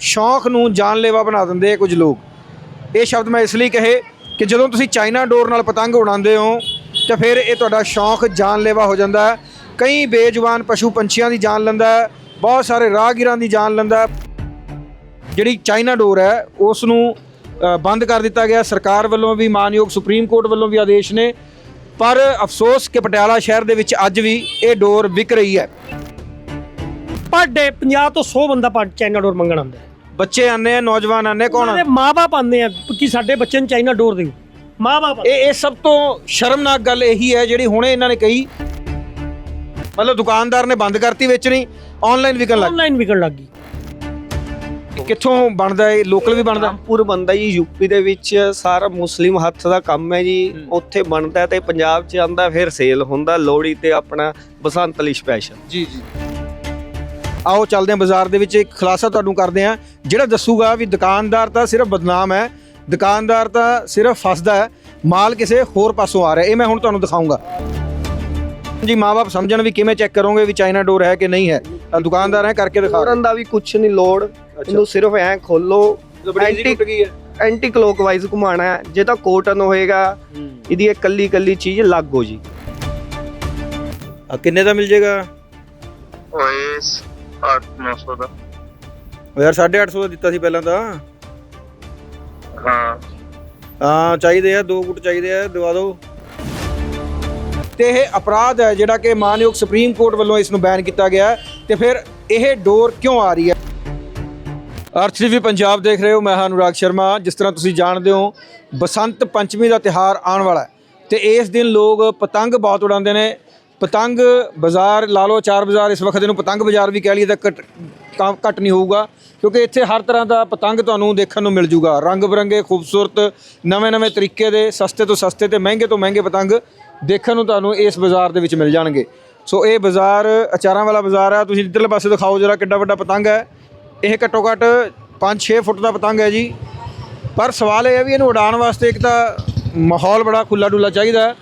ਸ਼ੌਂਕ ਨੂੰ ਜਾਨਲੇਵਾ ਬਣਾ ਦਿੰਦੇ ਆ ਕੁਝ ਲੋਕ। ਇਹ ਸ਼ਬਦ ਮੈਂ ਇਸ ਲਈ ਕਹੇ ਕਿ ਜਦੋਂ ਤੁਸੀਂ ਚਾਈਨਾ ਡੋਰ ਨਾਲ ਪਤੰਗ ਉਡਾਉਂਦੇ ਹੋ, ਤਾਂ ਫਿਰ ਇਹ ਤੁਹਾਡਾ ਸ਼ੌਂਕ ਜਾਨਲੇਵਾ ਹੋ ਜਾਂਦਾ ਹੈ। ਕਈ ਬੇਜਵਾਨ ਪਸ਼ੂ ਪੰਛੀਆਂ ਦੀ ਜਾਨ ਲੈਂਦਾ ਹੈ, ਬਹੁਤ ਸਾਰੇ ਰਾਹਗੀਰਾਂ ਦੀ ਜਾਨ ਲੈਂਦਾ ਹੈ। ਜਿਹੜੀ ਚਾਈਨਾ ਡੋਰ ਹੈ, ਉਸ ਨੂੰ ਬੰਦ ਕਰ ਦਿੱਤਾ ਗਿਆ। ਸਰਕਾਰ ਵੱਲੋਂ ਵੀ, ਮਾਨਯੋਗ ਸੁਪਰੀਮ ਕੋਰਟ ਵੱਲੋਂ ਵੀ ਆਦੇਸ਼ ਨੇ। ਪਰ ਅਫਸੋਸ ਕਿ ਪਟਿਆਲਾ ਸ਼ਹਿਰ ਦੇ ਵਿੱਚ ਅੱਜ ਵੀ ਇਹ ਡੋਰ ਵਿਕ ਰਹੀ ਹੈ। ਪਰ ਡੇ 50 ਤੋਂ 100 ਬੰਦਾ ਪਰ ਚਾਈਨਾ ਡੋਰ ਮੰਗਣ ਆਉਂਦਾ ਬੱਚੇ ਆਨੇ ਆ ਨੌਜਵਾਨ ਆਨੇ ਕੌਣ ਉਹਨਾਂ? ਦੇ ਮਾਪੇ ਆਉਂਦੇ ਆ ਕਿ ਸਾਡੇ ਬੱਚੇ ਨੂੰ ਚਾਈਨਾ ਡੋਰ ਦਿਓ। ਮਾਪੇ ਇਹ ਇਹ ਸਭ ਤੋਂ ਸ਼ਰਮਨਾਕ ਗੱਲ ਇਹੀ ਹੈ ਜਿਹੜੀ ਹੁਣੇ ਇਹਨਾਂ ਨੇ ਕਹੀ। ਮਤਲਬ ਦੁਕਾਨਦਾਰ ਨੇ ਬੰਦ ਕਰਤੀ ਵੇਚਣੀ ਆਨਲਾਈਨ ਵਿਕਣ ਲੱਗ ਆਨਲਾਈਨ ਵਿਕਣ ਲੱਗ ਗਈ। ਗਈ। ਕਿੱਥੋਂ ਬਣਦਾ ਇਹ? ਲੋਕਲ ਵੀ ਬਣਦਾ? ਰਾਮਪੁਰ ਬੰਦਾ ਜੀ ਯੂਪੀ ਦੇ ਵਿੱਚ ਸਾਰਾ ਮੁਸਲਿਮ ਹੱਥ ਦਾ ਕੰਮ ਹੈ ਜੀ। ਉੱਥੇ ਬਣਦਾ ਤੇ ਪੰਜਾਬ 'ਚ ਆਂਦਾ ਫਿਰ ਸੇਲ ਹੁੰਦਾ। ਲੋਹੜੀ ਤੇ ਆਪਣਾ ਬਸੰਤ ਲਈ ਸਪੈਸ਼ਲ ਜੀ ਜੀ। ਆਓ ਚੱਲਦੇ ਹਾਂ ਬਾਜ਼ਾਰ ਦੇ ਵਿੱਚ ਇੱਕ ਖੁਲਾਸਾ ਤੁਹਾਨੂੰ ਕਰਦੇ ਹਾਂ। ਜਿਹੜਾ ਦੱਸੂਗਾ ਵੀ ਦੁਕਾਨਦਾਰ ਤਾਂ ਸਿਰਫ ਬਦਨਾਮ ਹੈ ਦੁਕਾਨਦਾਰ ਤਾਂ ਸਿਰਫ ਫਸਦਾ ਹੈ ਮਾਲ ਕਿਸੇ ਹੋਰ ਪਾਸੋਂ ਆ ਰਿਹਾ। ਇਹ ਮੈਂ ਹੁਣ ਤੁਹਾਨੂੰ ਦਿਖਾਊਂਗਾ ਜੀ ਮਾਪੇ ਸਮਝਣ ਵੀ ਕਿਵੇਂ ਚੈੱਕ ਕਰੋਗੇ ਵੀ ਚਾਈਨਾ ਡੋਰ ਹੈ ਕਿ ਨਹੀਂ ਹੈ? ਤਾਂ ਦੁਕਾਨਦਾਰ ਹੈ ਕਰਕੇ ਦਿਖਾ ਕਰਨ ਦਾ ਵੀ ਕੁਝ ਨਹੀਂ ਲੋੜ। ਇਹਨੂੰ ਸਿਰਫ ਐ ਖੋਲੋ। ਐਂਟੀ ਐਂਟੀ ਕਲੋਕਵਾਈਜ਼ ਘੁਮਾਣਾ ਹੈ। ਜੇ ਤਾਂ ਕੋਟਨ ਹੋਏਗਾ ਇਹਦੀ ਇੱਕ ਕੱਲੀ ਕੱਲੀ ਚੀਜ਼ ਲੱਗ ਹੋ ਜੀ। ਆ ਕਿੰਨੇ ਦਾ ਮਿਲ ਜੇਗਾ? ਓਏ 8-900 ਦਾ। ਉਹ ਯਾਰ 850 ਦਾ ਦਿੱਤਾ ਸੀ ਪਹਿਲਾਂ ਤਾਂ। ਹਾਂ। ਹਾਂ ਚਾਹੀਦੇ ਆ ਦੋ ਗੁੱਟ ਚਾਹੀਦੇ ਆ ਦਵਾ ਦਿਓ ਤੇ ਇਹ ਅਪਰਾਧ ਹੈ ਜਿਹੜਾ ਕਿ ਮਾਨਯੋਗ ਸੁਪਰੀਮ ਕੋਰਟ ਵੱਲੋਂ ਇਸ ਨੂੰ ਬੈਨ ਕੀਤਾ ਗਿਆ ਤੇ ਫਿਰ ਇਹ ਡੋਰ ਕਿਉਂ ਆ ਰਹੀ ਹੈ? ਅਰਥ ਟੀਵੀ ਪੰਜਾਬ ਦੇਖ ਰਹੇ ਹੋ ਮੈਂ ਹਾਂ ਅਨੁਰਾਗ ਸ਼ਰਮਾ। ਜਿਸ ਤਰ੍ਹਾਂ ਤੁਸੀਂ ਜਾਣਦੇ ਹੋ ਬਸੰਤ ਪੰਚਮੀ ਦਾ ਤਿਹਾਰ ਆਉਣ ਵਾਲਾ ਹੈ ਤੇ ਇਸ ਦਿਨ ਲੋਕ ਪਤੰਗ ਬਹੁਤ ਉਡਾਉਂਦੇ ਨੇ। ਪਤੰਗ ਬਾਜ਼ਾਰ, ਲਾ ਲਓ ਚਾਰ ਬਾਜ਼ਾਰ, ਇਸ ਵਕਤ ਇਹਨੂੰ ਪਤੰਗ ਬਾਜ਼ਾਰ ਵੀ ਕਹਿ ਲਈਏ ਤਾਂ ਘੱਟ ਤਾਂ ਘੱਟ ਨਹੀਂ ਹੋਊਗਾ, ਕਿਉਂਕਿ ਇੱਥੇ ਹਰ ਤਰ੍ਹਾਂ ਦਾ ਪਤੰਗ ਤੁਹਾਨੂੰ ਦੇਖਣ ਨੂੰ ਮਿਲ ਜੂਗਾ। ਰੰਗ ਬਰੰਗੇ, ਖੂਬਸੂਰਤ ਨਵੇਂ-ਨਵੇਂ ਤਰੀਕੇ ਦੇ, ਸਸਤੇ ਤੋਂ ਸਸਤੇ ਤੇ ਮਹਿੰਗੇ ਤੋਂ ਮਹਿੰਗੇ ਪਤੰਗ ਦੇਖਣ ਨੂੰ ਤੁਹਾਨੂੰ ਇਸ ਬਾਜ਼ਾਰ ਦੇ ਵਿੱਚ ਮਿਲ ਜਾਣਗੇ। ਸੋ ਇਹ ਬਾਜ਼ਾਰ, ਅਚਾਰਾਂ ਵਾਲਾ ਬਾਜ਼ਾਰ ਆ। ਤੁਸੀਂ ਇੱਧਰਲੇ ਪਾਸੇ ਦਿਖਾਓ ਜਰਾ ਕਿੱਡਾ ਵੱਡਾ ਪਤੰਗ ਹੈ। ਇਹ ਘੱਟੋ ਘੱਟ 5-6 ਫੁੱਟ ਦਾ ਪਤੰਗ ਹੈ ਜੀ। ਪਰ ਸਵਾਲ ਇਹ ਹੈ ਵੀ ਇਹਨੂੰ ਉਡਾਉਣ ਵਾਸਤੇ ਇੱਕ ਤਾਂ ਮਾਹੌਲ ਬੜਾ ਖੁੱਲਾ ਡੁੱਲਾ ਚਾਹੀਦਾ ਹੈ।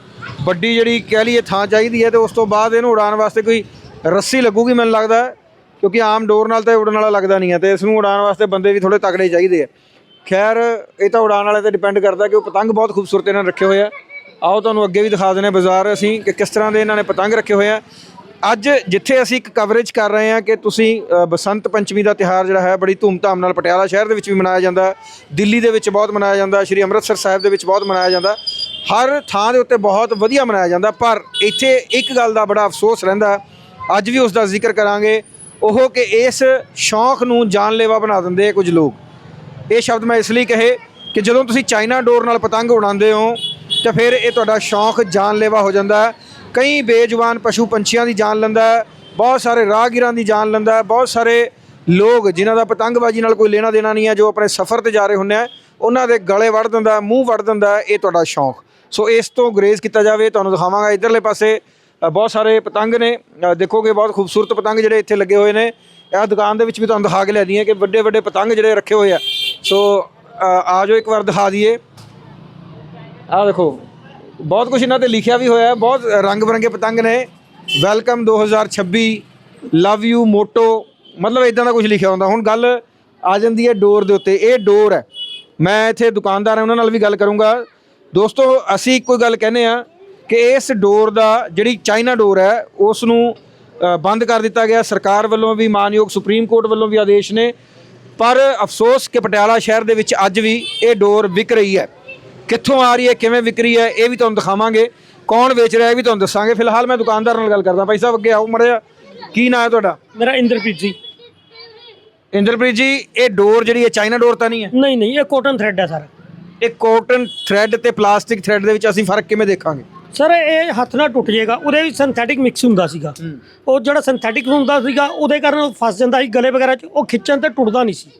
ਵੱਡੀ ਜਿਹੜੀ ਕਹਿ ਲਈਏ ਥਾਂ ਚਾਹੀਦੀ ਹੈ ਤੇ ਉਸ ਤੋਂ ਬਾਅਦ ਇਹਨੂੰ ਉਡਾਉਣ ਵਾਸਤੇ ਕੋਈ ਰੱਸੀ ਲੱਗੂਗੀ ਮੈਨੂੰ ਲੱਗਦਾ, ਕਿਉਂਕਿ ਆਮ ਡੋਰ ਨਾਲ ਤਾਂ ਇਹ ਉਡਣ ਵਾਲਾ ਲੱਗਦਾ ਨਹੀਂ ਹੈ ਤੇ ਇਸ ਨੂੰ ਉਡਾਉਣ ਵਾਸਤੇ ਬੰਦੇ ਵੀ ਥੋੜੇ ਤਕੜੇ ਚਾਹੀਦੇ ਆ। ਖੈਰ, ਇਹ ਤਾਂ ਉਡਾਉਣ ਵਾਲੇ ਤੇ ਡਿਪੈਂਡ ਕਰਦਾ ਕਿ ਉਹ ਪਤੰਗ ਬਹੁਤ ਖੂਬਸੂਰਤ ਇਹਨਾਂ ਰੱਖੇ ਹੋਏ ਆ। ਆਓ ਤੁਹਾਨੂੰ ਅੱਗੇ ਵੀ ਦਿਖਾ ਦਿੰਦੇ ਹਾਂ ਬਾਜ਼ਾਰ ਅਸੀਂ ਕਿ ਕਿਸ ਤਰ੍ਹਾਂ ਦੇ ਇਹਨਾਂ ਨੇ ਪਤੰਗ ਰੱਖੇ ਹੋਏ ਆ। ਅੱਜ ਜਿੱਥੇ ਅਸੀਂ ਇੱਕ ਕਵਰੇਜ ਕਰ ਰਹੇ ਹਾਂ ਕਿ ਤੁਸੀਂ ਬਸੰਤ ਪੰਚਮੀ ਦਾ ਤਿਹਾਰ ਜਿਹੜਾ ਹੈ, ਬੜੀ ਧੂਮਧਾਮ ਨਾਲ ਪਟਿਆਲਾ ਸ਼ਹਿਰ ਦੇ ਵਿੱਚ ਵੀ ਮਨਾਇਆ ਜਾਂਦਾ, ਦਿੱਲੀ ਦੇ ਵਿੱਚ ਬਹੁਤ ਮਨਾਇਆ ਜਾਂਦਾ, ਸ਼੍ਰੀ ਅੰਮ੍ਰਿਤਸਰ ਸਾਹਿਬ ਦੇ ਵਿੱਚ ਬਹੁਤ ਮਨਾਇਆ ਜਾਂਦਾ। ਹਰ ਥਾਂ ਦੇ ਉੱਤੇ ਬਹੁਤ ਵਧੀਆ ਮਨਾਇਆ ਜਾਂਦਾ, ਪਰ ਇੱਥੇ ਇੱਕ ਗੱਲ ਦਾ ਬੜਾ ਅਫਸੋਸ ਰਹਿੰਦਾ, ਅੱਜ ਵੀ ਉਸ ਦਾ ਜ਼ਿਕਰ ਕਰਾਂਗੇ, ਉਹ ਕਿ ਇਸ ਸ਼ੌਂਕ ਨੂੰ ਜਾਨਲੇਵਾ ਬਣਾ ਦਿੰਦੇ ਆ ਕੁਝ ਲੋਕ। ਇਹ ਸ਼ਬਦ ਮੈਂ ਇਸ ਲਈ ਕਹੇ ਕਿ ਜਦੋਂ ਤੁਸੀਂ ਚਾਈਨਾ ਡੋਰ ਨਾਲ ਪਤੰਗ ਉਡਾਉਂਦੇ ਹੋ, ਤਾਂ ਫਿਰ ਇਹ ਤੁਹਾਡਾ ਸ਼ੌਂਕ ਜਾਨਲੇਵਾ ਹੋ ਜਾਂਦਾ ਕਈ ਬੇਜਵਾਨ ਪਸ਼ੂ ਪੰਛੀਆਂ ਦੀ ਜਾਨ ਲੈਂਦਾ ਬਹੁਤ ਸਾਰੇ ਰਾਹਗੀਰਾਂ ਦੀ ਜਾਨ ਲੈਂਦਾ ਬਹੁਤ ਸਾਰੇ ਲੋਕ ਜਿਨ੍ਹਾਂ ਦਾ ਪਤੰਗਬਾਜ਼ੀ ਨਾਲ ਕੋਈ ਲੈਣਾ ਦੇਣਾ ਨਹੀਂ ਹੈ, ਜੋ ਆਪਣੇ ਸਫ਼ਰ ਤੇ ਜਾ ਰਹੇ ਹੁੰਦੇ ਆ, ਉਹਨਾਂ ਦੇ ਗਲੇ ਵੜ ਦਿੰਦਾ ਮੂੰਹ ਵੜ ਦਿੰਦਾ ਇਹ ਤੁਹਾਡਾ ਸ਼ੌਂਕ। ਸੋ ਇਸ ਤੋਂ ਗਰੇਜ਼ ਕੀਤਾ ਜਾਵੇ ਤੁਹਾਨੂੰ ਦਿਖਾਵਾਂਗਾ ਇਧਰਲੇ ਪਾਸੇ ਬਹੁਤ ਸਾਰੇ ਪਤੰਗ ਨੇ। ਅ, ਦੇਖੋਗੇ ਬਹੁਤ ਖੂਬਸੂਰਤ ਪਤੰਗ ਜਿਹੜੇ ਇੱਥੇ ਲੱਗੇ ਹੋਏ ਨੇ। ਇਹ ਦੁਕਾਨ ਦੇ ਵਿੱਚ ਵੀ ਤੁਹਾਨੂੰ ਦਿਖਾ ਕੇ ਲੈ ਦਈਏ ਕਿ ਵੱਡੇ ਵੱਡੇ ਪਤੰਗ ਜਿਹੜੇ ਰੱਖੇ ਹੋਏ ਆ। ਸੋ ਅ, ਆ ਜਾਓ ਇੱਕ ਵਾਰ ਦਿਖਾ ਦਈਏ। ਆ ਦੇਖੋ ਬਹੁਤ ਕੁਝ ਇਹਨਾਂ ਤੇ ਲਿਖਿਆ ਵੀ ਹੋਇਆ ਹੈ। ਬਹੁਤ ਰੰਗ ਬਰੰਗੇ ਪਤੰਗ ਨੇ। ਵੈਲਕਮ 2026 ਲਵ ਯੂ ਮੋਟੋ ਮਤਲਬ ਇਦਾਂ ਦਾ ਕੁਝ ਲਿਖਿਆ ਹੁੰਦਾ। ਹੁਣ ਗੱਲ ਆ ਜਾਂਦੀ ਹੈ ਡੋਰ ਦੇ ਉੱਤੇ। ਇਹ ਡੋਰ ਹੈ। ਮੈਂ ਇੱਥੇ ਦੁਕਾਨਦਾਰ ਹਾਂ ਉਹਨਾਂ ਨਾਲ ਵੀ ਗੱਲ ਕਰੂੰਗਾ। ਦੋਸਤੋ ਅਸੀਂ ਇੱਕੋ ਗੱਲ ਕਹਿੰਦੇ ਆ ਕਿ ਇਸ ਡੋਰ ਦਾ ਜਿਹੜੀ ਚਾਈਨਾ ਡੋਰ ਹੈ ਉਸ ਨੂੰ ਬੰਦ ਕਰ ਦਿੱਤਾ ਗਿਆ। ਸਰਕਾਰ ਵੱਲੋਂ ਵੀ ਮਾਨਯੋਗ ਸੁਪਰੀਮ ਕੋਰਟ ਵੱਲੋਂ ਵੀ ਆਦੇਸ਼ ਨੇ। ਪਰ ਅਫਸੋਸ ਕਿ ਪਟਿਆਲਾ ਸ਼ਹਿਰ ਦੇ ਵਿੱਚ ਅੱਜ ਵੀ ਇਹ ਡੋਰ ਵਿਕ ਰਹੀ ਹੈ। ਕਿੱਥੋਂ ਆ ਰਹੀ ਹੈ ਕਿਵੇਂ ਵਿਕ ਰਹੀ ਹੈ ਇਹ ਵੀ ਤੁਹਾਨੂੰ ਦਿਖਾਵਾਂਗੇ। ਕੌਣ ਵੇਚ ਰਿਹਾ ਇਹ ਵੀ ਤੁਹਾਨੂੰ ਦੱਸਾਂਗੇ। ਫਿਲਹਾਲ ਮੈਂ ਦੁਕਾਨਦਾਰ ਨਾਲ ਗੱਲ ਕਰਦਾ। ਭਾਈ ਸਾਹਿਬ ਅੱਗੇ ਆਓ ਮੜਿਆ ਕੀ ਨਾਂ ਹੈ ਤੁਹਾਡਾ? ਮੇਰਾ ਇੰਦਰਪ੍ਰੀਤ ਜੀ। ਇੰਦਰਪ੍ਰੀਤ ਜੀ ਇਹ ਡੋਰ ਜਿਹੜੀ ਹੈ ਚਾਈਨਾ ਡੋਰ ਤਾਂ ਨਹੀਂ ਹੈ? ਨਹੀਂ ਨਹੀਂ ਇਹ ਕੋਟਨ ਥ੍ਰੈਡ ਹੈ ਸਰ। ਇਹ ਕਾਟਨ ਥ੍ਰੈਡ ਤੇ ਪਲਾਸਟਿਕ ਥ੍ਰੈਡ ਦੇ ਵਿੱਚ ਅਸੀਂ ਫ਼ਰਕ ਕਿਵੇਂ ਦੇਖਾਂਗੇ? ਸਰ ਇਹ ਹੱਥ ਨਾਲ ਟੁੱਟ ਜਾਏਗਾ ਉਹਦੇ ਵਿੱਚ ਸਿੰਥੈਟਿਕ ਮਿਕਸ ਹੁੰਦਾ ਸੀਗਾ। ਉਹ ਜਿਹੜਾ ਸਿੰਥੈਟਿਕ ਹੁੰਦਾ ਸੀਗਾ ਉਹਦੇ ਕਾਰਨ ਉਹ ਫਸ ਜਾਂਦਾ ਸੀ ਗਲੇ ਵਗੈਰਾ 'ਚ ਉਹ ਖਿੱਚਣ ਤੇ ਟੁੱਟਦਾ ਨਹੀਂ ਸੀ।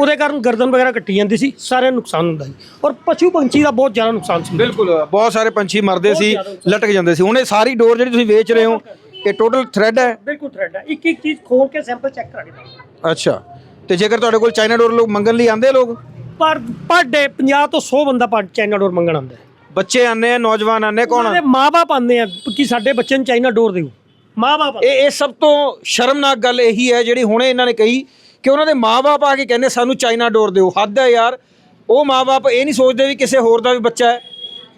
ਉਹਦੇ ਕਾਰਨ ਗਰਦਨ ਵਗੈਰਾ ਕੱਟੀ ਜਾਂਦੀ ਸੀ ਸਾਰੇ ਨੁਕਸਾਨ ਹੁੰਦਾ ਸੀ। ਔਰ ਪਸ਼ੂ ਪੰਛੀ ਦਾ ਬਹੁਤ ਜ਼ਿਆਦਾ ਨੁਕਸਾਨ ਸੀ। ਬਿਲਕੁਲ ਬਹੁਤ ਸਾਰੇ ਪੰਛੀ ਮਰਦੇ ਸੀ ਲਟਕ ਜਾਂਦੇ ਸੀ। ਹੁਣ ਇਹ ਸਾਰੀ ਡੋਰ ਜਿਹੜੀ ਤੁਸੀਂ ਵੇਚ ਰਹੇ ਹੋ ਇਹ ਟੋਟਲ ਥ੍ਰੈਡ ਹੈ? ਬਿਲਕੁਲ ਥ੍ਰੈਡ ਹੈ। ਇੱਕ ਇੱਕ ਚੀਜ਼ ਖੋਲ ਕੇ ਸੈਂਪਲ ਚੈੱਕ ਕਰਾਂਗੇ ਅੱਛਾ। ਤੇ ਜੇਕਰ ਤੁਹਾਡੇ ਕੋਲ ਚਾਈਨਾ ਡੋਰ ਲੋਕ ਮੰਗਣ ਲਈ ਆਂਦੇ ਲੋਕ? ਪਰ ਪਰ ਡੇ 50 ਤੋਂ 100 ਬੰਦਾ ਪਰ ਚਾਈਨਾ ਡੋਰ ਮੰਗਣ ਆਉਂਦਾ ਹੈ। ਬੱਚੇ ਆਨੇ ਆ ਨੌਜਵਾਨ ਆਨੇ ਕੌਣ ਉਹਨਾਂ ਦੇ ਮਾਪੇ ਆਉਂਦੇ ਆ ਕਿ ਸਾਡੇ ਬੱਚੇ ਨੂੰ ਚਾਈਨਾ ਡੋਰ ਦਿਓ। ਮਾਪੇ ਇਹ ਇਹ ਸਭ ਤੋਂ ਸ਼ਰਮਨਾਕ ਗੱਲ ਇਹੀ ਹੈ ਜਿਹੜੀ ਹੁਣੇ ਇਹਨਾਂ ਨੇ ਕਹੀ ਕਿ ਉਹਨਾਂ ਦੇ ਮਾਪੇ ਆ ਕੇ ਕਹਿੰਦੇ ਸਾਨੂੰ ਚਾਈਨਾ ਡੋਰ ਦਿਓ। ਹੱਦ ਹੈ ਯਾਰ। ਉਹ ਮਾਪੇ ਇਹ ਨਹੀਂ ਸੋਚਦੇ ਵੀ ਕਿਸੇ ਹੋਰ ਦਾ ਵੀ ਬੱਚਾ ਹੈ।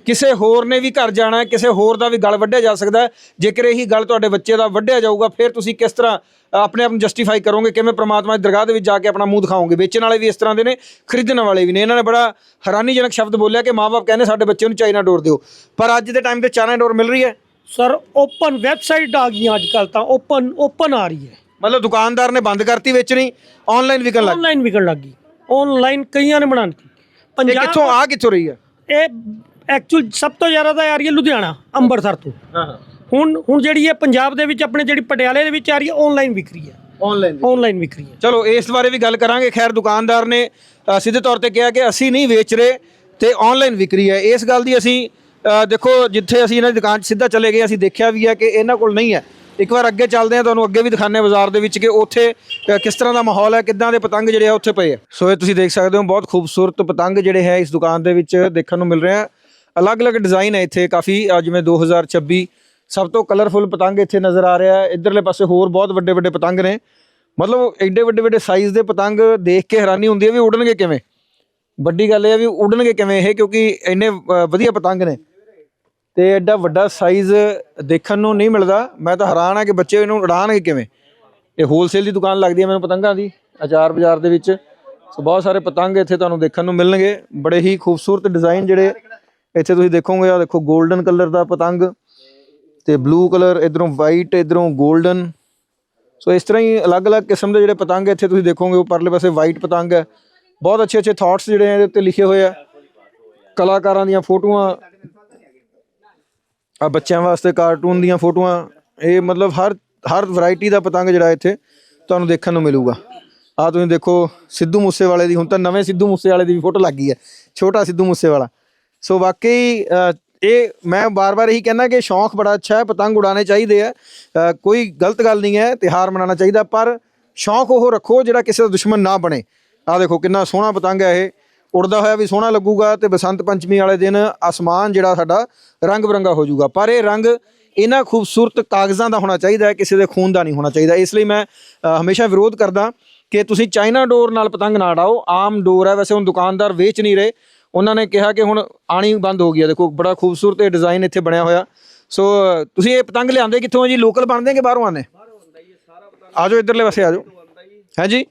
ਕਿਸੇ ਹੋਰ ਨੇ ਵੀ ਘਰ ਜਾਣਾ ਹੈ ਕਿਸੇ ਹੋਰ ਦਾ ਵੀ ਗਲ ਵੱਢਿਆ ਜਾ ਸਕਦਾ ਹੈ। ਜੇਕਰ ਇਹੀ ਗੱਲ ਤੁਹਾਡੇ ਬੱਚੇ ਦਾ ਵੱਢਿਆ ਜਾਊਗਾ ਫਿਰ ਤੁਸੀਂ ਕਿਸ ਤਰ੍ਹਾਂ ਆਪਣੇ ਆਪ ਨੂੰ ਜਸਟੀਫਾਈ ਕਰੋਗੇ? ਕਿਵੇਂ ਪ੍ਰਮਾਤਮਾ ਦੀ ਦਰਗਾਹ ਦੇ ਵਿੱਚ ਜਾ ਕੇ ਆਪਣਾ ਮੂੰਹ ਦਿਖਾਓਗੇ? ਵੇਚਣ ਵਾਲੇ ਵੀ ਇਸ ਤਰ੍ਹਾਂ ਦੇ ਨੇ ਖਰੀਦਣ ਵਾਲੇ ਵੀ ਨੇ। ਇਹਨਾਂ ਨੇ ਬੜਾ ਹੈਰਾਨੀਜਨਕ ਸ਼ਬਦ ਬੋਲਿਆ ਕਿ ਮਾਪੇ ਕਹਿੰਦੇ ਸਾਡੇ ਬੱਚੇ ਨੂੰ ਚਾਈਨਾ ਡੋਰ ਦਿਓ। ਪਰ ਅੱਜ ਦੇ ਟਾਈਮ ਤੇ ਚਾਈਨਾ ਡੋਰ ਮਿਲ ਰਹੀ ਹੈ? ਸਰ ਓਪਨ ਵੈਬਸਾਈਟ ਆ ਗਈਆਂ ਅੱਜ ਕੱਲ ਤਾਂ ਓਪਨ ਓਪਨ ਆ ਰਹੀ ਹੈ। ਮਤਲਬ ਦੁਕਾਨਦਾਰ ਨੇ ਬੰਦ ਕਰਤੀ ਵੇਚਣੀ ਆਨਲਾਈਨ ਵਿਕਣ ਲੱਗ ਆਨਲਾਈਨ ਵਿਕਣ ਲੱਗ ਗਈ। ਆਨਲਾਈਨ ਕਈਆਂ ਨੇ ਬਣਾਉਣੀ ਇਹ ਪੰਜਾਬ ਕਿੱਥੋਂ ਆ ਕਿੱਥੋਂ ਰਹੀ ਹੈ? ਇਹ ਐਕਚੁਅਲ ਸਭ ਤੋਂ ਜ਼ਿਆਦਾ ਤਾਂ ਆ ਰਹੀ ਹੈ ਲੁਧਿਆਣਾ ਅੰਮ੍ਰਿਤਸਰ ਤੋਂ। ਹਾਂ ਹਾਂ। ਹੁਣ ਹੁਣ ਜਿਹੜੀ ਹੈ ਪੰਜਾਬ ਦੇ ਵਿੱਚ ਆਪਣੇ ਜਿਹੜੀ ਪਟਿਆਲੇ ਦੇ ਵਿੱਚ ਆ ਰਹੀ ਹੈ ਆਨਲਾਈਨ ਵਿਕ ਰਹੀ ਹੈ। ਆਨਲਾਈਨ ਆਨਲਾਈਨ ਵਿਕ ਰਹੀ ਹੈ। ਚਲੋ ਇਸ ਬਾਰੇ ਵੀ ਗੱਲ ਕਰਾਂਗੇ। ਖੈਰ ਦੁਕਾਨਦਾਰ ਨੇ ਅ, ਸਿੱਧੇ ਤੌਰ ਤੇ ਕਿਹਾ ਕਿ ਅਸੀਂ ਨਹੀਂ ਵੇਚ ਰਹੇ ਤੇ ਆਨਲਾਈਨ ਵਿਕਰੀ ਹੈ। ਇਸ ਗੱਲ ਦੀ ਅਸੀਂ ਅ, ਦੇਖੋ ਜਿੱਥੇ ਅਸੀਂ ਇਹਨਾਂ ਦੀ ਦੁਕਾਨ 'ਚ ਸਿੱਧਾ ਚਲੇ ਗਏ ਅਸੀਂ ਦੇਖਿਆ ਵੀ ਹੈ ਕਿ ਇਹਨਾਂ ਕੋਲ ਨਹੀਂ ਹੈ। ਇੱਕ ਵਾਰ ਅੱਗੇ ਚੱਲਦੇ ਹਾਂ ਤੁਹਾਨੂੰ ਅੱਗੇ ਵੀ ਦਿਖਾਣੇ ਬਾਜ਼ਾਰ ਦੇ ਵਿੱਚ ਕਿ ਉੱਥੇ ਅ, ਕਿਸ ਤਰ੍ਹਾਂ ਦਾ ਮਾਹੌਲ ਹੈ ਕਿੱਦਾਂ ਦੇ ਪਤੰਗ ਜਿਹੜੇ ਆ ਉੱਥੇ ਪਏ ਆ। ਸੋ ਇਹ ਤੁਸੀਂ ਦੇਖ ਸਕਦੇ ਹੋ ਬਹੁਤ ਖੂਬਸੂਰਤ ਪਤੰਗ ਜਿਹੜੇ ਹੈ ਇਸ ਦੁਕਾਨ ਦੇ ਵਿੱਚ ਦੇਖਣ ਨੂੰ ਮਿਲ ਰਹੇ ਆ। ਅਲੱਗ-ਅਲੱਗ ਡਿਜ਼ਾਈਨ ਹੈ ਇੱਥੇ ਕਾਫੀ ਅ, ਜਿਵੇਂ 2026 ਸਭ ਤੋਂ ਕਲਰਫੁਲ ਪਤੰਗ ਇੱਥੇ ਨਜ਼ਰ ਆ ਰਿਹਾ ਹੈ। ਇਧਰਲੇ ਪਾਸੇ ਹੋਰ ਬਹੁਤ ਵੱਡੇ-ਵੱਡੇ ਪਤੰਗ ਨੇ। ਮਤਲਬ ਐਡੇ ਵੱਡੇ ਵੱਡੇ ਸਾਈਜ਼ ਦੇ ਪਤੰਗ ਦੇਖ ਕੇ ਹੈਰਾਨੀ ਹੁੰਦੀ ਹੈ ਵੀ ਉਡਣਗੇ ਕਿਵੇਂ। ਵੱਡੀ ਗੱਲ ਇਹ ਹੈ ਵੀ ਉਡਣਗੇ ਕਿਵੇਂ ਇਹ ਕਿਉਂਕਿ ਇੰਨੇ ਵਧੀਆ ਪਤੰਗ ਨੇ। ਤੇ ਐਡਾ ਵੱਡਾ ਸਾਈਜ਼ ਦੇਖਣ ਨੂੰ ਨਹੀਂ ਮਿਲਦਾ। ਮੈਂ ਤਾਂ ਹੈਰਾਨ ਆ ਕਿ ਬੱਚੇ ਇਹਨੂੰ ਉਡਾਣਗੇ ਕਿਵੇਂ। ਇਹ ਹੋਲਸੇਲ ਦੀ ਦੁਕਾਨ ਲੱਗਦੀ ਹੈ ਮੈਨੂੰ ਪਤੰਗਾਂ ਦੀ ਆਚਾਰ ਬਾਜ਼ਾਰ ਦੇ ਵਿੱਚ। ਸੋ ਬਹੁਤ ਸਾਰੇ ਪਤੰਗ ਇੱਥੇ ਤੁਹਾਨੂੰ ਦੇਖਣ ਨੂੰ ਮਿਲਣਗੇ। ਬੜੇ ਹੀ ਖੂਬਸੂਰਤ ਡਿਜ਼ਾਈਨ ਜਿਹੜੇ ਇੱਥੇ ਤੁਸੀਂ ਦੇਖੋਗੇ ਆ ਦੇਖੋ 골ਡਨ ਕਲਰ ਦਾ ਪਤੰਗ ਤੇ ਬਲੂ ਕਲਰ ਇਧਰੋਂ ਵਾਈਟ ਇਧਰੋਂ 골ਡਨ ਸੋ ਇਸ ਤਰ੍ਹਾਂ ਹੀ ਅਲੱਗ-ਅਲੱਗ ਕਿਸਮ ਦੇ ਜਿਹੜੇ ਪਤੰਗ ਇੱਥੇ ਤੁਸੀਂ ਦੇਖੋਗੇ, ਉਹ ਪਰਲੇ ਪਾਸੇ ਵਾਈਟ ਪਤੰਗ ਹੈ। ਬਹੁਤ ਅੱਛੇ ਅੱਛੇ ਥਾਟਸ ਜਿਹੜੇ ਇਹਦੇ ਉੱਤੇ ਲਿਖੇ ਹੋਏ ਆ। ਕਲਾਕਾਰਾਂ ਦੀਆਂ ਫੋਟੋਆਂ ਆ ਬੱਚਿਆਂ ਵਾਸਤੇ ਕਾਰਟੂਨ ਦੀਆਂ ਫੋਟੋਆਂ, ਇਹ ਮਤਲਬ ਹਰ ਹਰ ਵੈਰਾਈਟੀ ਦਾ ਪਤੰਗ ਜਿਹੜਾ ਇੱਥੇ ਤੁਹਾਨੂੰ ਦੇਖਣ ਨੂੰ ਮਿਲੂਗਾ। ਆ ਤੁਸੀਂ ਦੇਖੋ ਸਿੱਧੂ ਮੂਸੇਵਾਲੇ ਦੀ, ਹੁਣ ਤਾਂ ਨਵੇਂ ਸਿੱਧੂ ਮੂਸੇਵਾਲੇ ਦੀ ਵੀ ਫੋਟੋ ਲੱਗ ਗਈ ਹੈ। ਛੋਟਾ ਸਿੱਧੂ ਮੂਸੇਵਾਲਾ। ਸੋ ਵਾਕਈ ਇਹ ਮੈਂ ਬਾਰ-ਬਾਰ ਇਹੀ ਕਹਿੰਦਾ ਕਿ ਸ਼ੌਂਕ ਬੜਾ ਅੱਛਾ ਹੈ, ਪਤੰਗ ਉਡਾਣੇ ਚਾਹੀਦੇ ਆ ਕੋਈ ਗਲਤ ਗੱਲ ਨਹੀਂ ਹੈ ਤਿਹਾਰ ਮਨਾਉਣਾ ਚਾਹੀਦਾ, ਪਰ ਸ਼ੌਂਕ ਉਹ ਰੱਖੋ ਜਿਹੜਾ ਕਿਸੇ ਦਾ ਦੁਸ਼ਮਣ ਨਾ ਬਣੇ। ਆ ਦੇਖੋ ਕਿੰਨਾ ਸੋਹਣਾ ਪਤੰਗ ਹੈ ਇਹ। ਉੜਦਾ ਹੋਇਆ ਵੀ ਸੋਹਣਾ ਲੱਗੂਗਾ ਤੇ ਬਸੰਤ ਪੰਚਮੀ ਵਾਲੇ ਦਿਨ ਆਸਮਾਨ ਜਿਹੜਾ ਸਾਡਾ ਰੰਗ ਬਰੰਗਾ ਹੋ ਜਾਊਗਾ। ਪਰ ਇਹ ਰੰਗ ਇਹਨਾਂ ਖੂਬਸੂਰਤ ਕਾਗਜ਼ਾਂ ਦਾ ਹੋਣਾ ਚਾਹੀਦਾ ਹੈ, ਕਿਸੇ ਦੇ ਖੂਨ ਦਾ ਨਹੀਂ ਹੋਣਾ ਚਾਹੀਦਾ। ਇਸ ਲਈ ਮੈਂ ਹਮੇਸ਼ਾ ਵਿਰੋਧ ਕਰਦਾ ਕਿ ਤੁਸੀਂ ਚਾਈਨਾ ਡੋਰ ਨਾਲ ਪਤੰਗ ਨਾ ਉਡਾਓ। ਆਮ ਡੋਰ ਹੈ, ਵੈਸੇ ਹੁਣ ਦੁਕਾਨਦਾਰ ਵੇਚ ਨਹੀਂ ਰਹੇ। ਉਹਨਾਂ ਨੇ ਕਿਹਾ ਕਿ ਹੁਣ ਆਣੀ ਬੰਦ ਹੋ ਗਈ ਹੈ ਦੇਖੋ, ਬੜਾ ਖੂਬਸੂਰਤ ਇਹ ਡਿਜ਼ਾਈਨ ਇੱਥੇ ਬਣਿਆ ਹੋਇਆ। ਸੋ ਤੁਸੀਂ ਇਹ ਪਤੰਗ ਲਿਆਂਦੇ ਕਿੱਥੋਂ ਜੀ? ਲੋਕਲ ਬਣਦੇ ਕਿ ਬਾਹਰੋਂ ਆਉਂਦੇ? ਆਜੋ ਇੱਧਰਲੇ ਪਾਸੇ ਆਜੋ ਹੈ ਜੀ?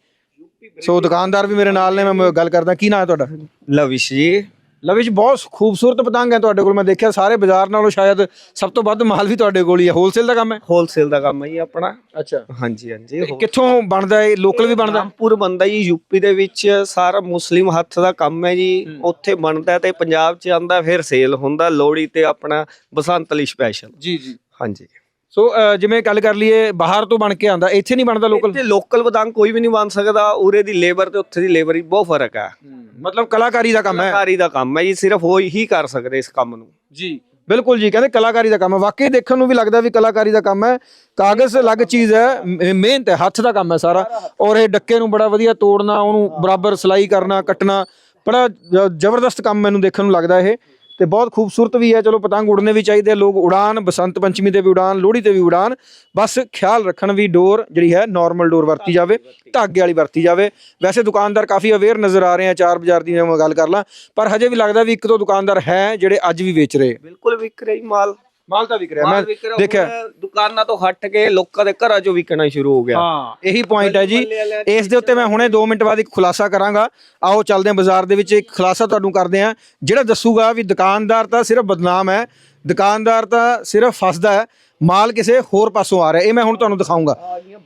ਸੋ ਦੁਕਾਨਦਾਰ ਵੀ ਮੇਰੇ ਨਾਲ ਨੇ, ਮੈਂ ਗੱਲ ਕਰਦਾ। ਕੀ ਨਾਂ ਹੈ ਤੁਹਾਡਾ? ਲਵਿਸ਼ ਜੀ ਲਵਿਸ਼ ਬਹੁਤ ਖੂਬਸੂਰਤ ਪਤੰਗ ਹੈ ਤੁਹਾਡੇ ਕੋਲ। ਮੈਂ ਦੇਖਿਆ ਸਾਰੇ ਬਾਜ਼ਾਰ ਨਾਲੋਂ ਸ਼ਾਇਦ ਸਭ ਤੋਂ ਵੱਧ ਮਾਲ ਵੀ ਤੁਹਾਡੇ ਕੋਲ ਹੀ ਹੈ। ਹੋਲਸੇਲ ਦਾ ਕੰਮ ਹੈ? ਹੋਲਸੇਲ ਦਾ ਕੰਮ ਹੈ ਜੀ ਆਪਣਾ। ਅੱਛਾ। ਹਾਂਜੀ ਹਾਂਜੀ ਕਿੱਥੋਂ ਬਣਦਾ ਹੈ ਲੋਕਲ ਵੀ ਬਣਦਾ? ਰਾਮਪੁਰ ਬੰਦਾ ਜੀ ਯੂਪੀ ਦੇ ਵਿੱਚ। ਸਾਰਾ ਮੁਸਲਿਮ ਹੱਥ ਦਾ ਕੰਮ ਹੈ ਜੀ। ਉੱਥੇ ਬਣਦਾ ਤੇ ਪੰਜਾਬ 'ਚ ਆਂਦਾ ਫਿਰ ਸੇਲ ਹੁੰਦਾ। ਲੋਹੜੀ ਤੇ ਆਪਣਾ ਬਸੰਤ ਲਈ ਸਪੈਸ਼ਲ ਜੀ ਜੀ। ਹਾਂਜੀ। ਸੋ ਅ, ਜਿਵੇਂ ਗੱਲ ਕਰ ਲਈਏ ਬਾਹਰ ਤੋਂ ਬਣ ਕੇ ਆਂਦਾ ਇੱਥੇ ਨਹੀਂ ਬਣਦਾ ਲੋਕਲ ਇੱਥੇ ਲੋਕਲ ਬਦਾਮ ਕੋਈ ਵੀ ਨਹੀਂ ਬਣ ਸਕਦਾ ਉਰੇ ਦੀ ਲੇਬਰ ਤੇ ਉੱਥੇ ਦੀ ਲੇਬਰ ਹੀ ਬਹੁਤ ਫ਼ਰਕ ਹੈ ਮਤਲਬ ਕਲਾਕਾਰੀ ਦਾ ਕੰਮ ਹੈ। ਕਲਾਕਾਰੀ ਦਾ ਕੰਮ ਹੈ ਜੀ ਸਿਰਫ ਉਹ ਹੀ ਕਰ ਸਕਦੇ ਇਸ ਕੰਮ ਨੂੰ। ਜੀ ਬਿਲਕੁਲ ਜੀ ਕਹਿੰਦੇ ਕਲਾਕਾਰੀ ਦਾ ਕੰਮ ਹੈ। ਵਾਕਈ ਦੇਖਣ ਨੂੰ ਵੀ ਲੱਗਦਾ ਵੀ ਕਲਾਕਾਰੀ ਦਾ ਕੰਮ ਹੈ। ਕਾਗਜ਼ ਅਲੱਗ ਚੀਜ਼ ਹੈ ਮ- ਮਿਹਨਤ ਹੈ ਹੱਥ ਦਾ ਕੰਮ ਹੈ ਸਾਰਾ। ਔਰ ਇਹ ਡੱਕੇ ਨੂੰ ਬੜਾ ਵਧੀਆ ਤੋੜਨਾ ਉਹਨੂੰ ਬਰਾਬਰ ਸਲਾਈ ਕਰਨਾ ਕੱਟਣਾ ਬੜਾ ਜ- ਜ਼ਬਰਦਸਤ ਕੰਮ ਮੈਨੂੰ ਦੇਖਣ ਨੂੰ ਲੱਗਦਾ ਇਹ। ਤੇ ਬਹੁਤ ਖੂਬਸੂਰਤ ਵੀ ਹੈ। ਚਲੋ ਪਤੰਗ ਉਡਨੇ ਵੀ ਚਾਹੀਦੇ ਆ, ਲੋਕ ਉਡਾਨ ਬਸੰਤ ਪੰਚਮੀ ਤੇ ਵੀ ਉਡਾਨ ਲੋਹੜੀ ਤੇ ਵੀ ਉਡਾਨ। ਬਸ ਖਿਆਲ ਰੱਖਣ ਵੀ ਡੋਰ ਜਿਹੜੀ ਹੈ ਨਾਰਮਲ ਡੋਰ ਵਰਤੀ ਜਾਵੇ ਧਾਗੇ ਵਾਲੀ ਵਰਤੀ ਜਾਵੇ। ਵੈਸੇ ਦੁਕਾਨਦਾਰ ਕਾਫੀ ਅਵੇਅਰ ਨਜ਼ਰ ਆ ਰਹੇ ਆ ਚਾਰ ਬਾਜ਼ਾਰ ਦੀ ਮੈਂ ਗੱਲ ਕਰ ਲਾਂ। ਪਰ ਹਜੇ ਵੀ ਲੱਗਦਾ ਵੀ ਇੱਕ ਦੋ ਦੁਕਾਨਦਾਰ ਹੈ ਜਿਹੜੇ ਅੱਜ ਵੀ ਵੇਚ ਰਹੇ ਬਿਲਕੁਲ ਵਿਕ ਰਹੀ ਮਾਲ। ਮਾਲ ਤਾਂ ਵਿਕ ਰਿਹਾ। ਮਾਲ ਮੈਂ ਦੇਖਿਆ। ਦੁਕਾਨਾਂ ਤੋਂ ਹਟ ਕੇ ਲੋਕਾਂ ਦੇ ਘਰਾਂ 'ਚੋਂ ਵਿਕਣਾ ਸ਼ੁਰੂ ਹੋ ਗਿਆ। ਹਾਂ। ਇਹੀ ਪੁਆਇੰਟ ਹੈ ਜੀ। ਇਸ ਦੇ ਉੱਤੇ ਮੈਂ ਹੁਣੇ 2 ਮਿੰਟ ਬਾਅਦ ਇੱਕ ਖੁਲਾਸਾ ਕਰਾਂਗਾ। ਆਓ ਚੱਲਦੇ ਹਾਂ ਬਾਜ਼ਾਰ ਦੇ ਵਿੱਚ। ਇੱਕ ਖੁਲਾਸਾ ਤੁਹਾਨੂੰ ਕਰਦੇ ਹਾਂ। ਜਿਹੜਾ ਦੱਸੂਗਾ ਵੀ ਦੁਕਾਨਦਾਰ ਤਾਂ ਸਿਰਫ ਬਦਨਾਮ ਹੈ। ਦੁਕਾਨਦਾਰ ਤਾਂ ਸਿਰਫ ਫਸਦਾ ਹੈ। ਮਾਲ ਕਿਸੇ ਹੋਰ ਪਾਸੋਂ ਆ ਰਿਹਾ। ਇਹ ਮੈਂ ਹੁਣ ਤੁਹਾਨੂੰ ਦਿਖਾਉਂਗਾ।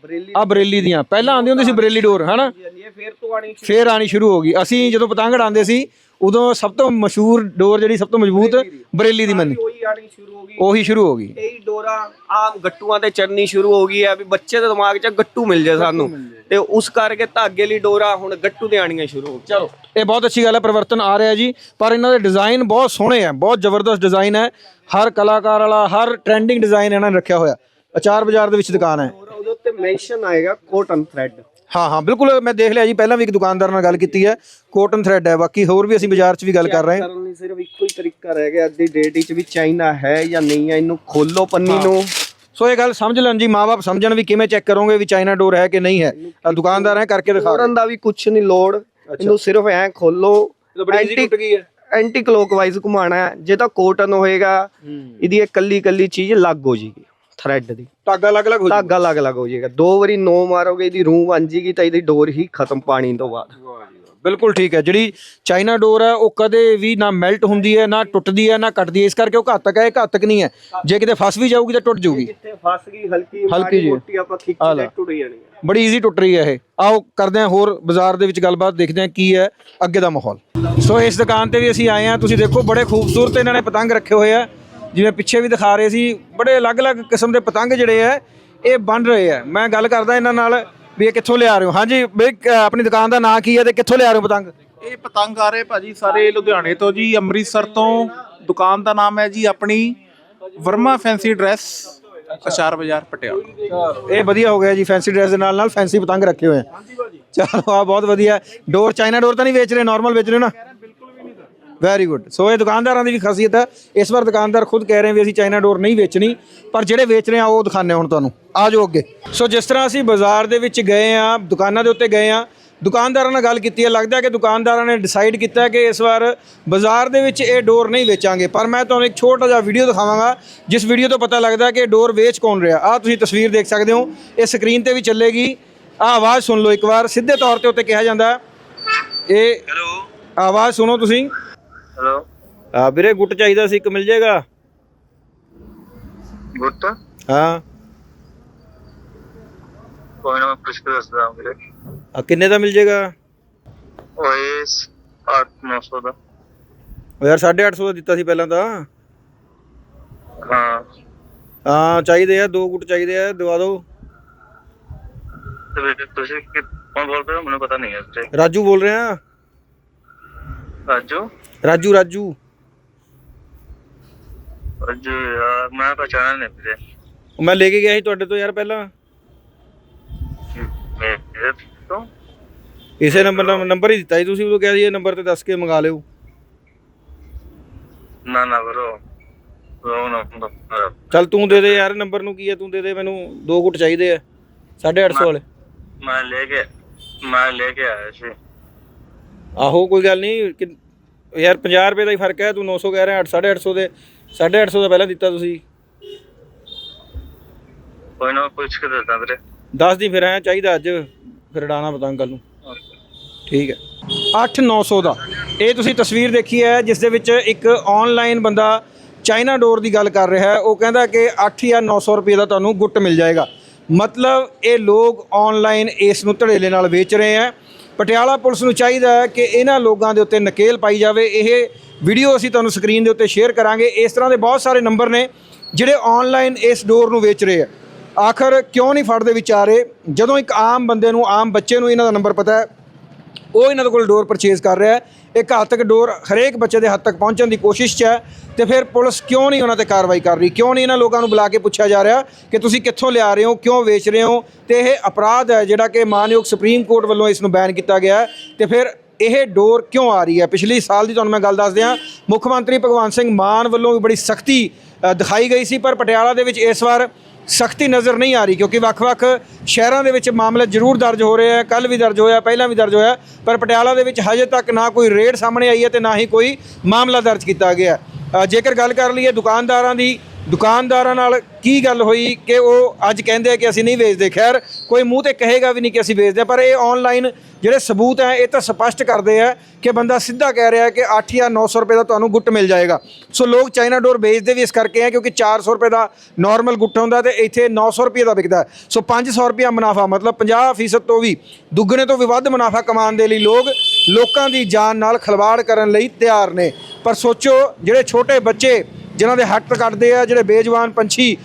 ਬਰੇਲੀ ਆ ਬਰੇਲੀ ਦੀਆਂ। ਪਹਿਲਾਂ ਆਉਂਦੀ ਹੁੰਦੀ ਸੀ ਬਰੇਲੀ ਡੋਰ ਹਨਾ? ਫੇਰ ਤੋਂ ਆਣੀ ਫੇਰ ਆਣੀ ਸ਼ੁਰੂ ਹੋ ਗਈ। ਅਸੀਂ ਜਦੋਂ ਪਤੰਗ ਉਡਾਉਂਦੇ ਸੀ ਉਦੋਂ ਸਭ ਤੋਂ ਮਸ਼ਹੂਰ ਡੋਰ ਜਿਹੜੀ ਸਭ ਤੋਂ ਮਜ਼ਬੂਤ ਬਰੇਲੀ ਦੀ। ਮੰਨੀ। ਉਹੀ ਆਣੀ ਸ਼ੁਰੂ ਹੋ ਗਈ। ਉਹੀ ਸ਼ੁਰੂ ਹੋ ਗਈ। ਇਹੀ ਡੋਰਾ ਆਮ ਗੱਟੂਆਂ ਤੇ ਚੜਨੀ ਸ਼ੁਰੂ ਹੋ ਗਈ ਹੈ ਵੀ ਬੱਚੇ ਦੇ ਦਿਮਾਗ 'ਚ ਗੱਟੂ ਮਿਲ ਜਾਏ ਸਾਨੂੰ। ਤੇ ਉਸ ਕਰਕੇ ਧਾਗੇ ਲਈ ਡੋਰਾ ਹੁਣ ਗੱਟੂ ਦੇ ਆਣੀਆਂ ਸ਼ੁਰੂ ਹੋ ਗਈਆਂ। ਚਲੋ। ਇਹ ਬਹੁਤ ਅੱਛੀ ਗੱਲ ਹੈ ਪਰਿਵਰਤਨ ਆ ਰਿਹਾ ਜੀ। ਪਰ ਇਹਨਾਂ ਦੇ ਡਿਜ਼ਾਈਨ ਬਹੁਤ ਸੋਹਣੇ ਆ ਬਹੁਤ ਜ਼ਬਰਦਸਤ ਡਿਜ਼ਾਈਨ ਹੈ। ਹਰ ਕਲਾਕਾਰ ਵਾਲਾ ਹਰ ਟ੍ਰੈਂਡਿੰਗ ਡਿਜ਼ਾਈਨ ਇਹਨਾਂ ਨੇ ਰੱਖਿਆ ਹੋਇਆ। ਅਚਾਰ ਬਾਜ਼ਾਰ ਦੇ ਵਿੱਚ ਦੁਕਾਨ ਹੈ। ਉਹਦੇ ਉੱਤੇ ਮੈਂਸ਼ਨ ਆਏਗਾ ਕੋਟਨ ਥ੍ਰੈਡ ਹਾਂ ਹਾਂ ਬਿਲਕੁਲ ਮੈਂ ਦੇਖ ਲਿਆ ਜੀ ਪਹਿਲਾਂ ਵੀ ਇੱਕ ਦੁਕਾਨਦਾਰ ਨਾਲ ਗੱਲ ਕੀਤੀ ਹੈ ਕੋਟਨ ਥ੍ਰੈਡ ਹੈ ਬਾਕੀ ਹੋਰ ਵੀ ਅਸੀਂ ਬਾਜ਼ਾਰ 'ਚ ਵੀ ਗੱਲ ਕਰ ਰਹੇ ਹਾਂ। ਕਰਨ ਲਈ ਸਿਰਫ ਇੱਕੋ ਹੀ ਤਰੀਕਾ ਰਹਿ ਗਿਆ ਅੱਜ ਦੀ ਡੇਟ ਵਿੱਚ ਵੀ ਚਾਈਨਾ ਹੈ ਜਾਂ ਨਹੀਂ ਹੈ ਇਹਨੂੰ ਖੋਲੋ ਪੰਨੀ ਨੂੰ। ਸੋ ਇਹ ਗੱਲ ਸਮਝ ਲੈਣ ਜੀ ਮਾਪੇ ਸਮਝਣ ਵੀ ਕਿਵੇਂ ਚੈੱਕ ਕਰੋਗੇ ਵੀ ਚਾਈਨਾ ਡੋਰ ਹੈ ਕਿ ਨਹੀਂ ਹੈ। ਤਾਂ ਦੁਕਾਨਦਾਰ ਹੈ ਕਰਕੇ ਦਿਖਾ ਤੋੜਨ ਦਾ ਵੀ ਕੁਝ ਨਹੀਂ ਲੋੜ ਇਹਨੂੰ ਸਿਰਫ ਐ ਖੋਲੋ ਐਂਟੀ ਗਈ ਹੈ। ਐਂਟੀ ਕਲੋਕਵਾਈਜ਼ ਘੁਮਾਣਾ ਹੈ। ਜੇ ਤਾਂ ਕੋਟਨ ਹੋਏਗਾ ਇਹਦੀ ਇਹ ਕੱਲੀ ਕੱਲੀ ਚੀਜ਼ ਲੱਗ ਹੋ ਜੇਗੀ। ਥ੍ਰੈਡ ਦੀ। ਧਾਗਾ ਅਲੱਗ-ਅਲੱਗ ਹੋ। ਧਾਗਾ ਅਲੱਗ ਅਲੱਗ ਹੋ ਜਾਏਗਾ। ਦੋ ਵਾਰੀ ਨੋ ਮਾਰੋਗੇ ਇਹਦੀ ਰੂਹ ਬਣ ਜੇਗੀ ਤਾਂ ਇਹਦੀ ਡੋਰ ਹੀ ਖਤਮ ਪਾਣੀ ਤੋਂ ਬਾਅਦ। ਬਿਲਕੁਲ ਠੀਕ ਹੈ। ਜਿਹੜੀ ਚਾਈਨਾ ਡੋਰ ਹੈ ਉਹ ਕਦੇ ਵੀ ਨਾ ਮੈਲਟ ਹੁੰਦੀ ਹੈ ਨਾ ਟੁੱਟਦੀ ਹੈ ਨਾ ਕੱਟਦੀ ਹੈ। ਇਸ ਕਰਕੇ ਉਹ ਘਾਤਕ ਹੈ ਇਹ ਘਾਤਕ ਨਹੀਂ ਹੈ। ਜੇ ਕਿਤੇ ਫਸ ਵੀ ਜਾਊਗੀ ਤਾਂ ਟੁੱਟ ਜਾਊਗੀ। ਜਿੱਥੇ ਫਸ ਗਈ ਹਲਕੀ ਜਿਹੀ। ਮੋਟੀ ਆਪਾਂ ਖਿੱਚ ਲੈ। ਟੁੱਟ ਜਾਣੀ ਹੈ। ਬੜੀ ਈਜ਼ੀ ਟੁੱਟ ਰਹੀ ਹੈ ਇਹ। ਆਓ ਕਰਦੇ ਹਾਂ ਹੋਰ ਬਾਜ਼ਾਰ ਦੇ ਵਿੱਚ ਗੱਲਬਾਤ ਦੇਖਦੇ ਹਾਂ ਕੀ ਹੈ ਅੱਗੇ ਦਾ ਮਾਹੌਲ। ਸੋ ਇਸ ਦੁਕਾਨ ਤੇ ਵੀ ਅਸੀਂ ਆਏ ਹਾਂ। ਤੁਸੀਂ ਦੇਖੋ ਬੜੇ ਖੂਬਸੂਰਤ ਇਹਨਾਂ ਨੇ ਪਤੰਗ ਰੱਖੇ ਹੋਏ ਆ। ਜਿਵੇਂ ਪਿੱਛੇ ਵੀ ਦਿਖਾ ਰਹੇ ਸੀ ਬੜੇ ਅਲੱਗ-ਅਲੱਗ ਕਿਸਮ ਦੇ ਪਤੰਗ ਜਿਹੜੇ ਆ ਇਹ ਬਣ ਰਹੇ ਆ। ਮੈਂ ਗੱਲ ਕਰਦਾ ਇਹਨਾਂ ਨਾਲ ਵੀ ਇਹ ਕਿੱਥੋਂ ਲਿਆ ਰਹੇ ਹੋ? ਹਾਂਜੀ ਬਈ ਆਪਣੀ ਦੁਕਾਨ ਦਾ ਨਾਂ ਕੀ ਹੈ ਤੇ ਕਿੱਥੋਂ ਲਿਆ ਰਹੇ ਹੋ ਪਤੰਗ? ਇਹ ਪਤੰਗ ਆ ਰਹੇ ਭਾਜੀ ਸਾਰੇ ਲੁਧਿਆਣੇ ਤੋਂ ਜੀ ਅੰਮ੍ਰਿਤਸਰ ਤੋਂ। ਦੁਕਾਨ ਦਾ ਨਾਮ ਹੈ ਜੀ ਆਪਣੀ ਵਰਮਾ ਫੈਂਸੀ ਡਰੈਸ ਅਚਾਰ ਬਾਜ਼ਾਰ ਪਟਿਆਲਾ। ਇਹ ਵਧੀਆ ਹੋ ਗਿਆ ਜੀ ਫੈਂਸੀ ਡਰੈਸ ਦੇ ਨਾਲ ਨਾਲ ਫੈਂਸੀ ਪਤੰਗ ਰੱਖੇ ਹੋਏ ਆ। ਚਲੋ ਆ ਬਹੁਤ ਵਧੀਆ। ਡੋਰ ਚਾਈਨਾ ਡੋਰ ਤਾਂ ਨਹੀਂ ਵੇਚ ਰਹੇ ਨਾਰਮਲ ਵੇਚ ਰਹੇ ਨਾ? ਵੈਰੀ ਗੁੱਡ ਸੋ ਇਹ ਦੁਕਾਨਦਾਰਾਂ ਦੀ ਵੀ ਖਾਸੀਅਤ ਹੈ। ਇਸ ਵਾਰ ਦੁਕਾਨਦਾਰ ਖੁਦ ਕਹਿ ਰਹੇ ਵੀ ਅਸੀਂ ਚਾਈਨਾ ਡੋਰ ਨਹੀਂ ਵੇਚਣੀ ਪਰ ਜਿਹੜੇ ਵੇਚ ਰਹੇ ਆ ਉਹ ਦਿਖਾਣੇ ਹੁਣ ਤੁਹਾਨੂੰ। ਆ ਜਾਓ ਅੱਗੇ। ਸੋ ਜਿਸ ਤਰ੍ਹਾਂ ਅਸੀਂ ਬਾਜ਼ਾਰ ਦੇ ਵਿੱਚ ਗਏ ਆ ਦੁਕਾਨਾਂ ਦੇ ਉੱਤੇ ਗਏ ਆ ਦੁਕਾਨਦਾਰਾਂ ਨਾਲ ਗੱਲ ਕੀਤੀ ਹੈ। ਲੱਗਦਾ ਕਿ ਦੁਕਾਨਦਾਰਾਂ ਨੇ ਡਿਸਾਈਡ ਕੀਤਾ ਕਿ ਇਸ ਵਾਰ ਬਾਜ਼ਾਰ ਦੇ ਵਿੱਚ ਇਹ ਡੋਰ ਨਹੀਂ ਵੇਚਾਂਗੇ। ਪਰ ਮੈਂ ਤੁਹਾਨੂੰ ਇੱਕ ਛੋਟਾ ਜਿਹਾ ਵੀਡੀਓ ਦਿਖਾਵਾਂਗਾ ਜਿਸ ਵੀਡੀਓ ਤੋਂ ਪਤਾ ਲੱਗਦਾ ਕਿ ਡੋਰ ਵੇਚ ਕੌਣ ਰਿਹਾ। ਆ ਤੁਸੀਂ ਤਸਵੀਰ ਦੇਖ ਸਕਦੇ ਹੋ। ਇਹ ਸਕਰੀਨ ਤੇ ਵੀ ਚੱਲੇਗੀ। ਆ ਆਵਾਜ਼ ਸੁਣ ਲਓ ਇੱਕ ਵਾਰ। ਸਿੱਧੇ ਤੌਰ ਤੇ ਉੱਤੇ ਕਿਹਾ ਜਾਂਦਾ ਇਹ ਹੈਲੋ ਆਵਾਜ਼ ਸੁਣੋ ਤੁਸੀਂ। ਹੈਲੋ ਆ ਵੀਰੇ ਗੁੱਟ ਚਾਹੀਦਾ ਸੀ ਇੱਕ ਮਿਲ ਜਾਏਗਾ? ਗੁੱਟ? ਹਾਂ। ਕੋਈ ਨਾ ਮੈਂ ਪੁੱਛ ਕੇ ਦੱਸਦਾ ਵੀਰੇ। ਆ ਕਿੰਨੇ ਦਾ ਮਿਲ ਜਾਏਗਾ? ਓਏ 8-900 ਦਾ। ਉਹ ਯਾਰ 850 ਦਾ ਦਿੱਤਾ ਸੀ ਪਹਿਲਾਂ ਤਾਂ। ਹਾਂ। ਹਾਂ ਚਾਹੀਦੇ ਆ ਦੋ ਗੁੱਟ ਚਾਹੀਦੇ ਆ ਦਵਾ ਦਿਓ ਤੇ ਵੀਰੇ ਤੁਸੀਂ ਕਿ ਕੌਣ ਬੋਲ ਰਹੇ ਹੋ? ਮੈਨੂੰ ਪਤਾ ਨਹੀਂ ਹੈ ਵੀਰੇ। ਰਾਜੂ ਬੋਲ ਰਿਹਾ। ਰਾਜੂ? ਰਾਜੂ ਰਾਜੂ। ਰਾਜੂ ਯਾਰ ਮੈਂ ਪਛਾਣਿਆ ਨਹੀਂ ਵੀਰੇ। ਉਹ ਮੈਂ ਲੈ ਕੇ ਗਿਆ ਸੀ ਤੁਹਾਡੇ ਤੋਂ ਯਾਰ ਪਹਿਲਾਂ। ਮੇਰੇ ਤੋਂ? ਇਸੇ ਨੰਬਰ ਨੰਬਰ ਹੀ ਦਿੱਤਾ ਸੀ ਤੁਸੀਂ ਉਦੋਂ ਕਿਹਾ ਸੀ ਇਹ ਨੰਬਰ ਤੇ ਦੱਸ ਕੇ ਮੰਗਾ ਲਿਓ। ਨਾ ਨਾ ਬਰੋ ਚੱਲ ਤੂੰ ਦੇ ਦੇ ਯਾਰ ਨੰਬਰ ਨੂੰ ਕੀ ਹੈ ਤੂੰ ਦੇ ਦੇ ਮੈਨੂੰ ਦੋ ਗੁੱਟ ਚਾਹੀਦੇ ਆ। 850 ਵਾਲੇ। ਮੈਂ ਲੈ ਕੇ ਮੈਂ ਲੈ ਕੇ ਆਇਆ ਸੀ। ਆਹੋ ਕੋਈ ਗੱਲ ਨਹੀਂ ਕਿ- ਯਾਰ 50 ਰੁਪਏ ਦਾ ਹੀ ਫ਼ਰਕ ਹੈ ਤੂੰ 900 ਕਹਿ ਰਿਹਾ 850 ਦੇ 850 ਦਾ ਪਹਿਲਾਂ ਦਿੱਤਾ ਤੁਸੀਂ। ਕੋਈ ਨਾ ਪੁੱਛ ਕੇ ਦੱਸਦਾ ਵੀਰੇ। ਦੱਸ ਦੀ ਫਿਰ ਐ ਚਾਹੀਦਾ ਅੱਜ ਫਿਰ ਡਾਣਾ ਪਤੰਗ ਕੱਲ ਨੂੰ। ਠੀਕ ਹੈ। 8-900 ਦਾ। ਇਹ ਤੁਸੀਂ ਤਸਵੀਰ ਦੇਖੀ ਹੈ ਜਿਸ ਦੇ ਵਿੱਚ ਇੱਕ ਆਨਲਾਈਨ ਬੰਦਾ ਚਾਈਨਾ ਡੋਰ ਦੀ ਗੱਲ ਕਰ ਰਿਹਾ ਹੈ। ਉਹ ਕਹਿੰਦਾ ਕਿ 8 ਜਾਂ 900 ਰੁਪਏ ਦਾ ਤੁਹਾਨੂੰ ਗੁੱਟ ਮਿਲ ਜਾਏਗਾ। ਮਤਲਬ ਇਹ ਲੋਕ ਆਨਲਾਈਨ ਇਸ ਨੂੰ ਧੜੇਲੇ ਨਾਲ ਵੇਚ ਰਹੇ ਹੈ। ਪਟਿਆਲਾ ਪੁਲਿਸ ਨੂੰ ਚਾਹੀਦਾ ਹੈ ਕਿ ਇਹਨਾਂ ਲੋਕਾਂ ਦੇ ਉੱਤੇ ਨਕੇਲ ਪਾਈ ਜਾਵੇ। ਇਹ ਵੀਡੀਓ ਅਸੀਂ ਤੁਹਾਨੂੰ ਸਕਰੀਨ ਦੇ ਉੱਤੇ ਸ਼ੇਅਰ ਕਰਾਂਗੇ। ਇਸ ਤਰ੍ਹਾਂ ਦੇ ਬਹੁਤ ਸਾਰੇ ਨੰਬਰ ਨੇ ਜਿਹੜੇ ਆਨਲਾਈਨ ਇਸ ਡੋਰ ਨੂੰ ਵੇਚ ਰਹੇ ਆ। ਆਖਰ ਕਿਉਂ ਨਹੀਂ ਫੜਦੇ ਵਿਚਾਰੇ? ਜਦੋਂ ਇੱਕ ਆਮ ਬੰਦੇ ਨੂੰ, ਆਮ ਬੱਚੇ ਨੂੰ ਇਹਨਾਂ ਦਾ ਨੰਬਰ ਪਤਾ ਹੈ, ਉਹ ਇਹਨਾਂ ਦੇ ਕੋਲ ਡੋਰ ਪਰਚੇਜ਼ ਕਰ ਰਿਹਾ ਹੈ। ਇਹ ਘਾਤਕ ਡੋਰ ਹਰੇਕ ਬੱਚੇ ਦੇ ਹੱਦ ਤੱਕ ਪਹੁੰਚਣ ਦੀ ਕੋਸ਼ਿਸ਼ 'ਚ ਹੈ ਤੇ ਫਿਰ ਪੁਲਿਸ ਕਿਉਂ ਨਹੀਂ ਉਹਨਾਂ ਤੇ ਕਾਰਵਾਈ ਕਰ ਰਹੀ? ਕਿਉਂ ਨਹੀਂ ਇਹਨਾਂ ਲੋਕਾਂ ਨੂੰ ਬੁਲਾ ਕੇ ਪੁੱਛਿਆ ਜਾ ਰਿਹਾ ਕਿ ਤੁਸੀਂ ਕਿੱਥੋਂ ਲਿਆ ਰਹੇ ਹੋ, ਕਿਉਂ ਵੇਚ ਰਹੇ ਹੋ? ਤੇ ਇਹ ਅਪਰਾਧ ਹੈ ਜਿਹੜਾ ਕਿ ਮਾਨਯੋਗ ਸੁਪਰੀਮ ਕੋਰਟ ਵੱਲੋਂ ਇਸ ਨੂੰ ਬੈਨ ਕੀਤਾ ਗਿਆ ਹੈ ਤੇ ਫਿਰ ਇਹ ਡੋਰ ਕਿਉਂ ਆ ਰਹੀ ਹੈ? ਪਿਛਲੀ ਸਾਲ ਦੀ ਤੁਹਾਨੂੰ ਮੈਂ ਗੱਲ ਦੱਸ ਦਿਆਂ ਮੁੱਖ ਮੰਤਰੀ ਭਗਵੰਤ ਸਿੰਘ ਮਾਨ ਵੱਲੋਂ ਵੀ ਬੜੀ ਸਖਤੀ ਦਿਖਾਈ ਗਈ ਸੀ, ਪਰ ਪਟਿਆਲਾ ਦੇ ਵਿੱਚ ਇਸ ਵਾਰ ਸਖਤੀ ਨਜ਼ਰ ਨਹੀਂ ਆ ਰਹੀ ਕਿਉਂਕਿ ਵੱਖ-ਵੱਖ ਸ਼ਹਿਰਾਂ ਦੇ ਵਿੱਚ ਮਾਮਲੇ ਜ਼ਰੂਰ ਦਰਜ ਹੋ ਰਿਹਾ ਆ ਕੱਲ ਵੀ ਦਰਜ ਹੋਇਆ, ਪਹਿਲਾਂ ਵੀ ਦਰਜ ਹੋਇਆ, ਪਰ ਪਟਿਆਲਾ ਦੇ ਵਿੱਚ ਹਜੇ ਤੱਕ ਨਾ ਕੋਈ ਰੇਡ ਸਾਹਮਣੇ ਆਈ ਹੈ ਤੇ ਨਾ ਹੀ ਕੋਈ ਮਾਮਲਾ ਦਰਜ ਕੀਤਾ ਗਿਆ ਜੇਕਰ ਗੱਲ ਕਰ ਲਈਏ ਦੁਕਾਨਦਾਰਾਂ ਦੀ ਦੁਕਾਨਦਾਰਾਂ ਨਾਲ ਕੀ ਗੱਲ ਹੋਈ ਕਿ ਉਹ ਅੱਜ ਕਹਿੰਦੇ ਆ ਕਿ ਅਸੀਂ ਨਹੀਂ ਵੇਚਦੇ? ਖੈਰ, ਕੋਈ ਮੂੰਹ ਤੇ ਕਹੇਗਾ ਵੀ ਨਹੀਂ ਕਿ ਅਸੀਂ ਵੇਚਦੇ ਪਰ ਇਹ ਆਨਲਾਈਨ ਜਿਹੜੇ ਸਬੂਤ ਹੈ, ਇਹ ਤਾਂ ਸਪਸ਼ਟ ਕਰਦੇ ਆ ਕਿ ਬੰਦਾ ਸਿੱਧਾ ਕਹਿ ਰਿਹਾ ਕਿ 8 ਜਾਂ 900 ਰੁਪਏ ਦਾ ਤੁਹਾਨੂੰ ਗੁੱਟ ਮਿਲ ਜਾਏਗਾ। ਸੋ ਲੋਕ ਚਾਈਨਾ ਡੋਰ ਵੇਚਦੇ ਵੀ ਇਸ ਕਰਕੇ ਆ ਕਿਉਂਕਿ 400 ਰੁਪਏ ਦਾ ਨਾਰਮਲ ਗੁੱਟ ਹੁੰਦਾ ਤੇ ਇੱਥੇ 900 ਰੁਪਏ ਦਾ ਵਿਕਦਾ। ਹੈ। ਸੋ 500 ਰੁਪਏ ਮੁਨਾਫਾ, ਮਤਲਬ 50% ਤੋਂ ਵੀ ਦੁੱਗਣੇ ਤੋਂ ਵੀ ਵੱਧ ਮੁਨਾਫਾ ਕਮਾਉਣ ਦੇ ਲਈ ਲੋਕ ਲੋਕਾਂ ਦੀ ਜਾਨ ਨਾਲ ਖਲਵਾੜ ਕਰਨ ਲਈ ਤਿਆਰ ਨੇ। ਪਰ ਸੋਚੋ, ਜਿਹੜੇ ਛੋਟੇ ਬੱਚੇ ਜਿਨ੍ਹਾਂ ਦੇ ਹੱਟ ਕੱਟਦੇ ਆ, ਜਿਹੜੇ ਬੇਜਵਾਨ ਪੰਛੀ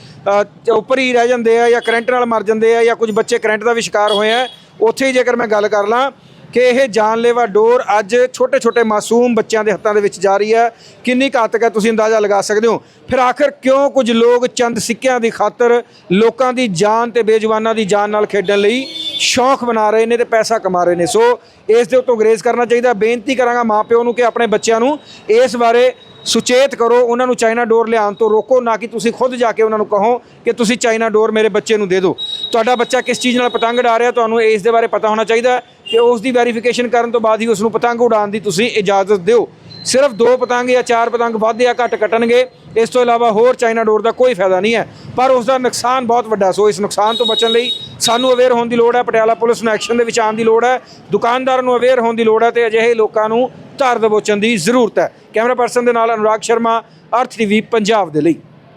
ਉੱਪਰ ਹੀ ਰਹਿ ਜਾਂਦੇ ਆ ਜਾਂ ਕਰੰਟ ਨਾਲ ਮਰ ਜਾਂਦੇ ਆ ਜਾਂ ਕੁਝ ਬੱਚੇ ਕਰੰਟ ਦਾ ਵੀ ਸ਼ਿਕਾਰ ਹੋਏ ਆ, ਉੱਥੇ ਹੀ ਜੇਕਰ ਮੈਂ ਗੱਲ ਕਰ ਲਾਂ ਕਿ ਇਹ ਜਾਨਲੇਵਾ ਡੋਰ ਅੱਜ ਛੋਟੇ ਛੋਟੇ ਮਾਸੂਮ ਬੱਚਿਆਂ ਦੇ ਹੱਥਾਂ ਦੇ ਵਿੱਚ ਜਾ ਰਹੀ ਹੈ। ਕਿੰਨੀ ਘਾਤਕ ਹੈ ਤੁਸੀਂ ਅੰਦਾਜ਼ਾ ਲਗਾ ਸਕਦੇ ਹੋ। ਫਿਰ ਆਖਰ ਕਿਉਂ ਕੁਝ ਲੋਕ ਚੰਦ ਸਿੱਕਿਆਂ ਦੀ ਖਾਤਰ ਲੋਕਾਂ ਦੀ ਜਾਨ ਤੇ ਬੇਜਵਾਨਾਂ ਦੀ ਜਾਨ ਨਾਲ ਖੇਡਣ ਲਈ ਸ਼ੌਂਕ ਬਣਾ ਰਹੇ ਨੇ ਤੇ ਪੈਸਾ ਕਮਾ ਰਹੇ ਨੇ? ਸੋ ਇਸ ਦੇ ਉੱਤੋਂ ਗਰੇਜ਼ ਕਰਨਾ ਚਾਹੀਦਾ। ਬੇਨਤੀ ਕਰਾਂਗਾ ਮਾਪਿਓ ਨੂੰ ਕਿ ਆਪਣੇ ਬੱਚਿਆਂ ਨੂੰ ਇਸ ਬਾਰੇ ਸੁਚੇਤ ਕਰੋ, ਉਹਨਾਂ ਨੂੰ ਚਾਈਨਾ ਡੋਰ ਲਿਆਉਣ ਤੋਂ ਰੋਕੋ, ਨਾ ਕਿ ਤੁਸੀਂ ਖੁਦ ਜਾ ਕੇ ਉਹਨਾਂ ਨੂੰ ਕਹੋ ਕਿ ਤੁਸੀਂ ਚਾਈਨਾ ਡੋਰ ਮੇਰੇ ਬੱਚੇ ਨੂੰ ਦੇ ਦਿਓ। ਤੁਹਾਡਾ ਬੱਚਾ ਕਿਸ ਚੀਜ਼ ਨਾਲ ਪਤੰਗ ਉਡਾ ਰਿਹਾ, ਤੁਹਾਨੂੰ ਇਸ ਦੇ ਬਾਰੇ ਪਤਾ ਹੋਣਾ ਚਾਹੀਦਾ ਕਿ ਉਸ ਦੀ ਵੈਰੀਫਿਕੇਸ਼ਨ ਕਰਨ ਤੋਂ ਬਾਅਦ ਹੀ ਉਸ ਨੂੰ ਪਤੰਗ ਉਡਾਉਣ ਦੀ ਤੁਸੀਂ ਇਜਾਜ਼ਤ ਦਿਓ। ਸਿਰਫ ਦੋ ਪਤੰਗ ਜਾਂ ਚਾਰ ਪਤੰਗ ਵੱਧ ਜਾਂ ਘੱਟ ਕੱਟਣਗੇ, ਇਸ ਤੋਂ ਇਲਾਵਾ ਹੋਰ ਚਾਈਨਾ ਡੋਰ ਦਾ ਕੋਈ ਫਾਇਦਾ ਨਹੀਂ ਹੈ। ਪਰ ਉਸ ਦਾ ਨੁਕਸਾਨ ਬਹੁਤ ਵੱਡਾ ਸੋ ਇਸ ਨੁਕਸਾਨ ਤੋਂ ਬਚਣ ਲਈ ਸਾਨੂੰ ਅਵੇਅਰ ਹੋਣ ਦੀ ਲੋੜ ਹੈ, ਪਟਿਆਲਾ ਪੁਲਿਸ ਨੂੰ ਐਕਸ਼ਨ ਦੇ ਵਿੱਚ ਆਉਣ ਦੀ ਲੋੜ ਹੈ, ਦੁਕਾਨਦਾਰਾਂ ਨੂੰ ਅਵੇਅਰ ਹੋਣ ਦੀ ਲੋੜ ਹੈ ਤੇ ਅਜਿਹੇ ਲੋਕਾਂ ਨੂੰ ਧਾਰ ਦਬੋਚਣ ਦੀ ਜ਼ਰੂਰਤ ਹੈ। ਕੈਮਰਾ ਪਰਸਨ ਦੇ ਨਾਲ ਅਨੁਰਾਗ ਸ਼ਰਮਾ ਅਰਥ ਟੀਵੀ ਪੰਜਾਬ ਦੇ ਲਈ।